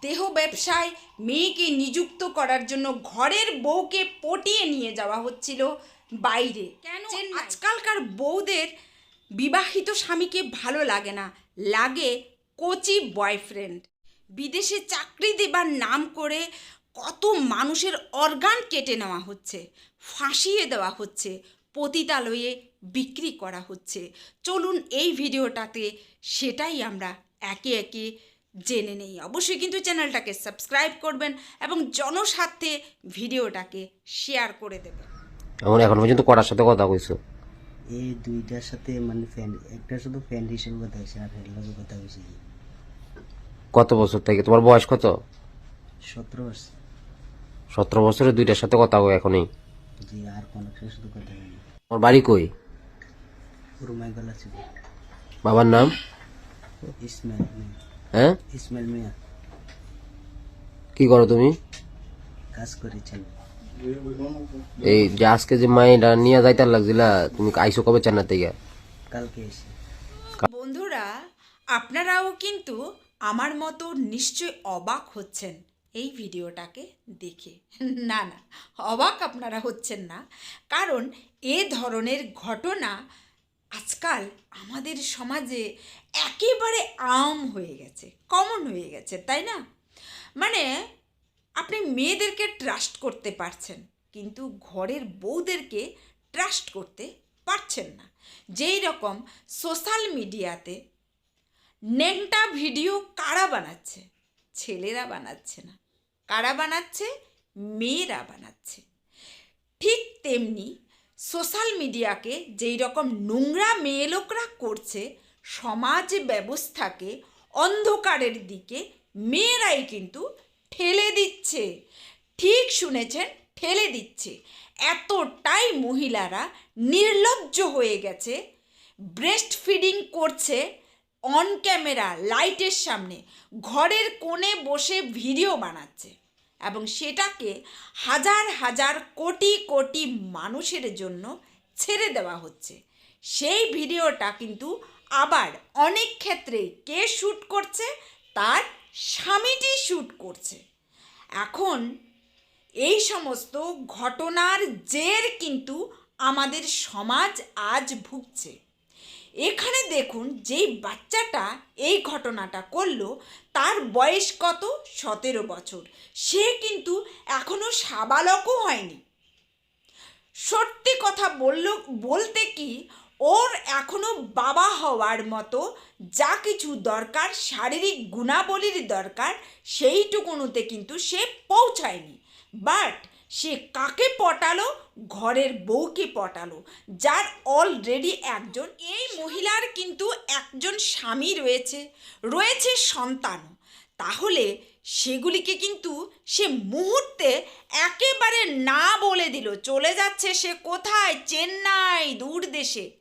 দেহ ব্যবসায় মেয়েকে নিযুক্ত করার জন্য ঘরের বউকে পটিয়ে নিয়ে যাওয়া হচ্ছিল বাইরে। কেন? আজকালকার বউদের বিবাহিত স্বামীকে ভালো লাগে না লাগে কোচি বয়ফ্রেন্ড। বিদেশে চাকরি দেবার নাম করে কত মানুষের অর্গান কেটে নেওয়া হচ্ছে ফাঁসিয়ে দেওয়া হচ্ছে পতিতালয়ে বিক্রি করা হচ্ছে। চলুন এই ভিডিওটাতে সেটাই আমরা একে একে জেনে নেই। অবশ্যই কিন্তু চ্যানেলটাকে সাবস্ক্রাইব করবেন এবং জনস্বার্থে ভিডিওটাকে শেয়ার করে দেবেন। এমন এখন পর্যন্ত কটার সাথে কথা কইছো? এই দুইটার সাথে মানে ফ্যান একটা শুধু ফ্যান হিসেবে কথা হয়েছে আর এর লগে কথা হয়েছে কত বছর থেকে? তোমার বয়স কত? সতেরো বছর। সতেরো বছরে দুইটার সাথে কথা কই এখনই। জি আর কোনো কিছুর সাথে কথা হয়নি। তোমার বাড়ি কই? রুমাই গলা ছিল। বাবার নাম? ইসমাইল। হ্যাঁ? ইসমাইল মিয়া। কি করো তুমি? কাজ করেছেন এই যে আজকে যে মাইটা নিয়ে যাইতার লাগছিলা তুমি আইসো কবে চেন্নাই থেকে? কালকে এসে। বন্ধুরা আপনারাও কিন্তু আমার মতো নিশ্চয় অবাক হচ্ছেন এই ভিডিওটাকে দেখে। না না অবাক আপনারা হচ্ছেন না। কারণ এ ধরনের ঘটনা আজকাল আমাদের সমাজে একেবারে আম হয়ে গেছে কমন হয়ে গেছে, তাই না? মানে আপনি মেয়েদেরকে ট্রাস্ট করতে পারছেন, কিন্তু ঘরের বউদেরকে ট্রাস্ট করতে পারছেন না। যেই রকম সোশ্যাল মিডিয়াতে নেংটা ভিডিও কারা বানাচ্ছে? ছেলেরা বানাচ্ছে না। কারা বানাচ্ছে? মেয়েরা বানাচ্ছে। ঠিক তেমনি সোশ্যাল মিডিয়াকে যেই রকম নোংরা মেয়ে লোকরা করছে, সমাজ ব্যবস্থাকে অন্ধকারের দিকে মেয়েরাই কিন্তু ঠেলে দিচ্ছে। ঠিক শুনেছেন, ঠেলে দিচ্ছে। এতটাই মহিলারা নির্লজ্জ হয়ে গেছে ব্রেস্ট ফিডিং করছে অন ক্যামেরা লাইটের সামনে, ঘরের কোণে বসে ভিডিও বানাচ্ছে। এবং সেটাকে হাজার হাজার কোটি কোটি মানুষের জন্য ছেড়ে দেওয়া হচ্ছে। সেই ভিডিওটা কিন্তু আবার অনেক ক্ষেত্রে কে শ্যুট করছে? তার স্বামীটি শ্যুট করছে। এখন এই সমস্ত ঘটনার জের কিন্তু আমাদের সমাজ আজ ভুগছে। এখানে দেখুন যেই বাচ্চাটা এই ঘটনাটা করল, তার বয়স কত? সতেরো বছর। সে কিন্তু এখনও সাবালকও হয়নি। সত্যি কথা বলল, বলতে কি, ওর এখনও বাবা হওয়ার মতো যা কিছু দরকার, শারীরিক গুণাবলীর দরকার, সেইটুকুনুতে কিন্তু সে পৌঁছায়নি। বাট সে কাকে পটালো? ঘরের বউকে পটালো, যার অলরেডি একজন, এই মহিলার কিন্তু একজন স্বামী রয়েছে রয়েছে সন্তান। তাহলে সেগুলিকে কিন্তু সে মুহূর্তে একেবারে না বলে দিল, চলে যাচ্ছে সে কোথায়? চেন্নাই, দূর দেশে।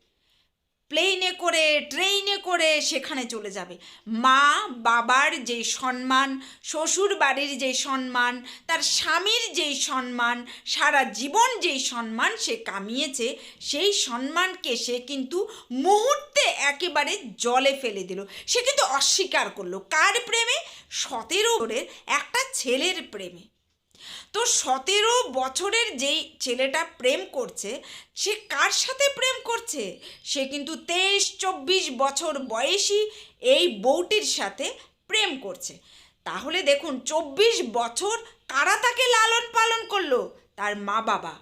প্লেনে করে ট্রেনে করে সেখানে চলে যাবে। মা, বাবার যেই সম্মান, শ্বশুর বাড়ির যেই সম্মান, তার স্বামীর যেই সম্মান, সারা জীবন যেই সম্মান সে কামিয়েছে, সেই সম্মানকে সে কিন্তু মুহূর্তে একেবারে জলে ফেলে দিল। সে কিন্তু অস্বীকার করল। কার প্রেমে? সতেরো একটা ছেলের প্রেমে। তো সতেরো বছরের যেই ছেলেটা প্রেম করছে, সে কার সাথে প্রেম করছে? সে কিন্তু তেইশ, চব্বিশ বছর বয়সী এই বউটির সাথে প্রেম করছে। তাহলে দেখুন, চব্বিশ বছর কারা তাকে লালন পালন করল? তার মা বাবা।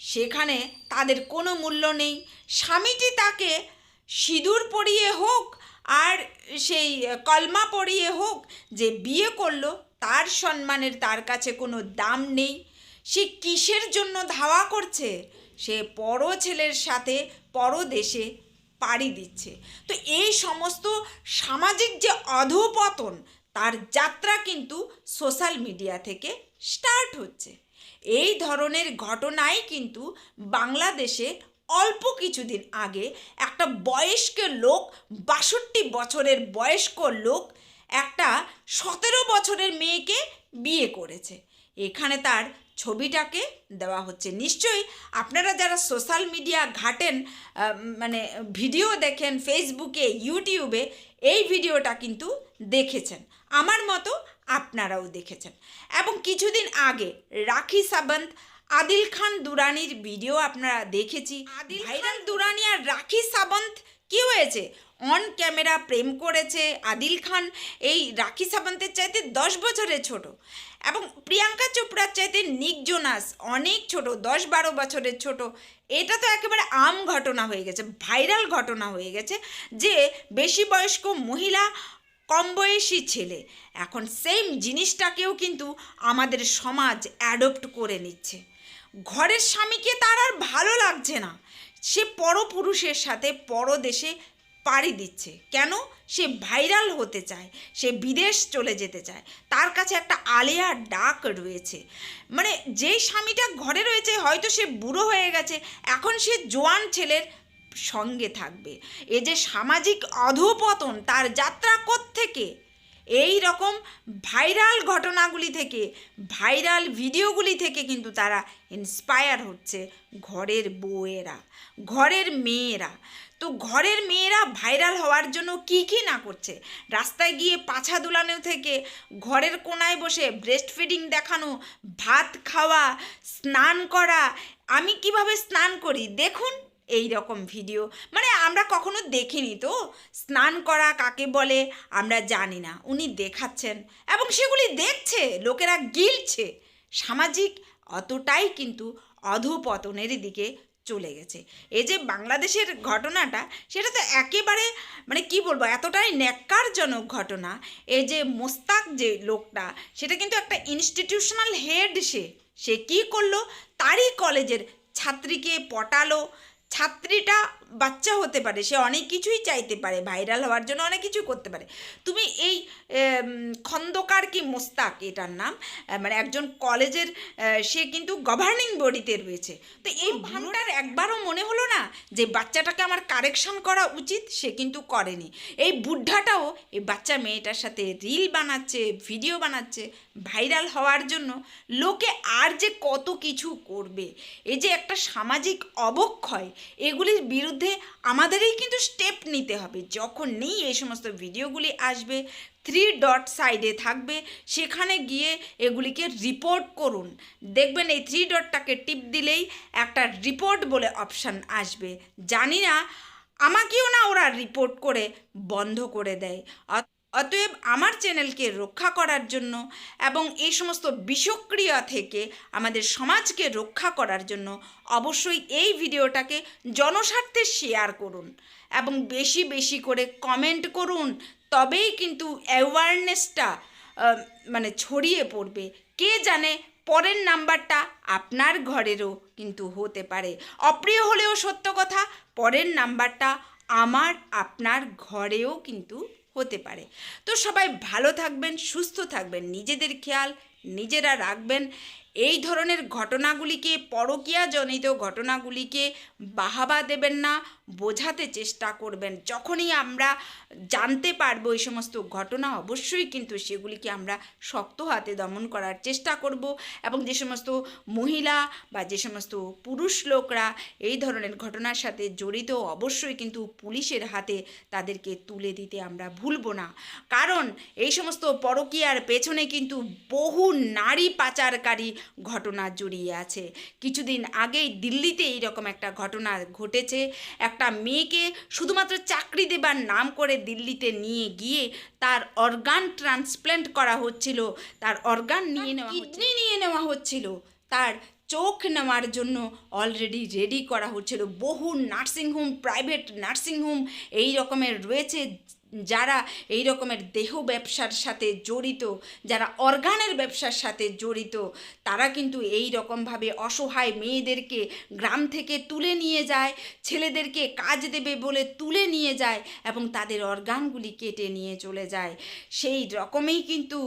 সেখানে তাদের কোনো মূল্য নেই। স্বামীটি তাকে সিঁদুর পরিয়ে হোক আর সেই কলমা পরিয়ে হোক যে বিয়ে করল তার সম্মানের তার কাছে কোনো দাম নেই। সে কিসের জন্য ধাওয়া করছে? সে পর ছেলের সাথে পরদেশে পাড়ি দিচ্ছে। তো এই সমস্ত সামাজিক যে অধপতন, তার যাত্রা কিন্তু সোশ্যাল মিডিয়া থেকে স্টার্ট হচ্ছে। এই ধরনের ঘটনাই কিন্তু বাংলাদেশে অল্প কিছুদিন আগে একটা বয়স্ক লোক, বাষট্টি বছরের বয়স্ক লোক একটা সতেরো বছরের মেয়েকে বিয়ে করেছে। এখানে তার ছবিটাকে দেওয়া হচ্ছে। নিশ্চয়ই আপনারা যারা সোশ্যাল মিডিয়া ঘাটেন মানে ভিডিও দেখেন ফেসবুকে ইউটিউবে এই ভিডিওটা কিন্তু দেখেছেন। আমার মতো আপনারাও দেখেছেন। এবং কিছুদিন আগে রাখি সাবন্ত আদিল খান দুরানির ভিডিও আপনারা দেখেছি। আদিল ভাইরাল দুরানি আর রাখি সাবন্ত কি হয়েছে? অন ক্যামেরা প্রেম করেছে আদিল খান, এই রাখি সাবন্তের চাইতে দশ বছরের ছোট। এবং প্রিয়াঙ্কা চোপড়ার চাইতে নিক জোনাস অনেক ছোট, দশ বারো বছরের ছোট। এটা তো একেবারে আম ঘটনা হয়ে গেছে, ভাইরাল ঘটনা হয়ে গেছে যে বেশি বয়স্ক মহিলা কম বয়সী ছেলে। এখন সেম জিনিসটাকেও কিন্তু আমাদের সমাজ অ্যাডপ্ট করে নিচ্ছে। ঘরের স্বামীকে তার আর ভালো লাগছে না। সে পরপুরুষের সাথে পরদেশে পাড়ি দিচ্ছে। কেন? সে ভাইরাল হতে চায়, সে বিদেশ চলে যেতে চায়। তার কাছে একটা আলেয়া ডাক রয়েছে। মানে যেই স্বামীটা ঘরে রয়েছে, হয়তো সে বুড়ো হয়ে গেছে, এখন সে জোয়ান ছেলের সঙ্গে থাকবে। এ যে সামাজিক অধপতন, তার যাত্রা থেকে এই রকম ভাইরাল ঘটনাগুলি থেকে, ভাইরাল ভিডিওগুলি থেকে কিন্তু তারা ইন্সপায়ার হচ্ছে ঘরের বউয়েরা, ঘরের মেয়েরা। তো ঘরের মেয়েরা ভাইরাল হওয়ার জন্য কি কি না করছে? রাস্তায় গিয়ে পাছা দুলানো থেকে ঘরের কোনায় বসে ব্রেস্ট ফিডিং দেখানো, ভাত খাওয়া, স্নান করা, আমি কীভাবে স্নান করি? দেখুন এই রকম ভিডিও মানে আমরা কখনো দেখিনি তো। স্নান করা কাকে বলে? আমরা জানি না। উনি দেখাচ্ছেন এবং সেগুলি দেখছে, লোকেরা গিলছে। সামাজিক অতটাই কিন্তু অধপতনের দিকে চলে গেছে। এই যে বাংলাদেশের ঘটনাটা, সেটা তো একেবারে মানে কি বলব, এতটাই ন্যাক্কারজনক ঘটনা। এই যে মোস্তাক যে লোকটা, সেটা কিন্তু একটা ইনস্টিটিউশনাল হেড সে। সে কী করল? তারই কলেজের ছাত্রীকে পটালো। ছাত্রীটা বাচ্চা হতে পারে সে অনেক কিছুই চাইতে পারে ভাইরাল হওয়ার জন্য অনেক কিছু করতে পারে। তুমি এই খন্দকার কি মোস্তাক এটার নাম? মানে একজন কলেজের সে কিন্তু গভর্নিং বডিতে রয়েছে। তো এই ভানটার একবারও মনে হলো না যে বাচ্চাটাকে আমার কারেকশন করা উচিত? সে কিন্তু করেনি। এই বুদ্ধাটাও এই বাচ্চা মেয়েটার সাথে রিল বানাচ্ছে ভিডিও বানাচ্ছে ভাইরাল হওয়ার জন্য লোকে আর যে কত কিছু করবে এই যে একটা সামাজিক অবক্ষয় এগুলির বিরুদ্ধে আমাদেরই কিন্তু স্টেপ নিতে হবে। যখন নেই, এই সমস্ত ভিডিওগুলি আসবে থ্রি ডট সাইডে থাকবে, সেখানে গিয়ে এগুলিকে রিপোর্ট করুন। দেখবেন এই থ্রি ডটটাকে টিপ দিলেই একটা রিপোর্ট বলে অপশান আসবে। জানি না, আমাকেও না ওরা রিপোর্ট করে বন্ধ করে দেয়। অতএব আমার চ্যানেলকে রক্ষা করার জন্য এবং এই সমস্ত বিষক্রিয়া থেকে আমাদের সমাজকে রক্ষা করার জন্য অবশ্যই এই ভিডিওটাকে জনস্বার্থে শেয়ার করুন এবং বেশি বেশি করে কমেন্ট করুন। তবেই কিন্তু অ্যাওয়ারনেসটা মানে ছড়িয়ে পড়বে। কে জানে পরের নাম্বারটা আপনার ঘরেরও কিন্তু হতে পারে। অপ্রিয় হলেও সত্য কথা, পরের নাম্বারটা আমার, আপনার ঘরেও কিন্তু হতে পারে। তো সবাই ভালো থাকবেন সুস্থ থাকবেন নিজেদের খেয়াল নিজেরা রাখবেন। এই ধরনের ঘটনাগুলিকে, পরকীয়াজনিত ঘটনাগুলিকে বাহাবা দেবেন না, বোঝাতে চেষ্টা করবেন। যখনই আমরা জানতে পারব এই সমস্ত ঘটনা, অবশ্যই কিন্তু সেগুলিকে আমরা শক্ত হাতে দমন করার চেষ্টা করব এবং যে সমস্ত মহিলা বা যে সমস্ত পুরুষ লোকরা এই ধরনের ঘটনার সাথে জড়িত, অবশ্যই কিন্তু পুলিশের হাতে তাদেরকে তুলে দিতে আমরা ভুলব না। কারণ এই সমস্ত পরকীয়ার পেছনে কিন্তু বহু নারী পাচারকারী ঘটনা জড়িয়ে আছে। কিছুদিন আগেই দিল্লিতে এইরকম একটা ঘটনা ঘটেছে। একটা মেয়েকে শুধুমাত্র চাকরি দেবার নাম করে দিল্লিতে নিয়ে গিয়ে তার অর্গান ট্রান্সপ্ল্যান্ট করা হচ্ছিল। তার অর্গান নিয়ে নেওয়া কিডনি নিয়ে নেওয়া হচ্ছিল। তার চোখ নেওয়ার জন্য অলরেডি রেডি করা হচ্ছিল। বহু নার্সিংহোম প্রাইভেট নার্সিংহোম এই রকমের রয়েছে। যারা এই রকমের দেহ ব্যবসার সাথে জড়িত, যারা অর্গানের ব্যবসার সাথে জড়িত, তারা কিন্তু এই রকমভাবে অসহায় মেয়েদেরকে গ্রাম থেকে তুলে নিয়ে যায়, ছেলেদেরকে কাজ দেবে বলে তুলে নিয়ে যায় এবং তাদের অর্গানগুলি কেটে নিয়ে চলে যায়। সেই রকমেই কিন্তু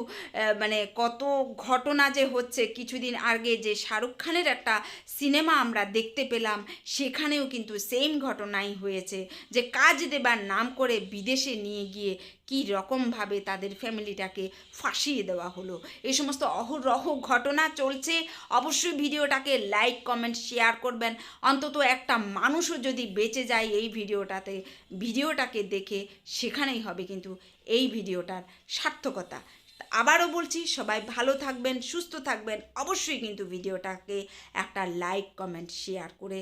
মানে কত ঘটনা যে হচ্ছে। কিছুদিন আগে যে শাহরুখ খানের একটা সিনেমা আমরা দেখতে পেলাম, সেখানেও কিন্তু সেম ঘটনাই হয়েছে। যে কাজ দেবার নাম করে বিদেশে নিয়ে গিয়ে কী রকমভাবে তাদের ফ্যামিলিটাকে ফাঁসিয়ে দেওয়া হলো। এই সমস্ত অহরহ ঘটনা চলছে। অবশ্যই ভিডিওটাকে লাইক, কমেন্ট, শেয়ার করবেন। অন্তত একটা মানুষও যদি বেঁচে যায় এই ভিডিওটাতে, ভিডিওটাকে দেখে সেখানেই হবে কিন্তু এই ভিডিওটার সার্থকতা। আবারও বলছি, সবাই ভালো থাকবেন, সুস্থ থাকবেন। অবশ্যই কিন্তু ভিডিওটাকে একটা লাইক, কমেন্ট, শেয়ার করে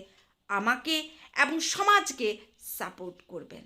আমাকে এবং সমাজকে সাপোর্ট করবেন।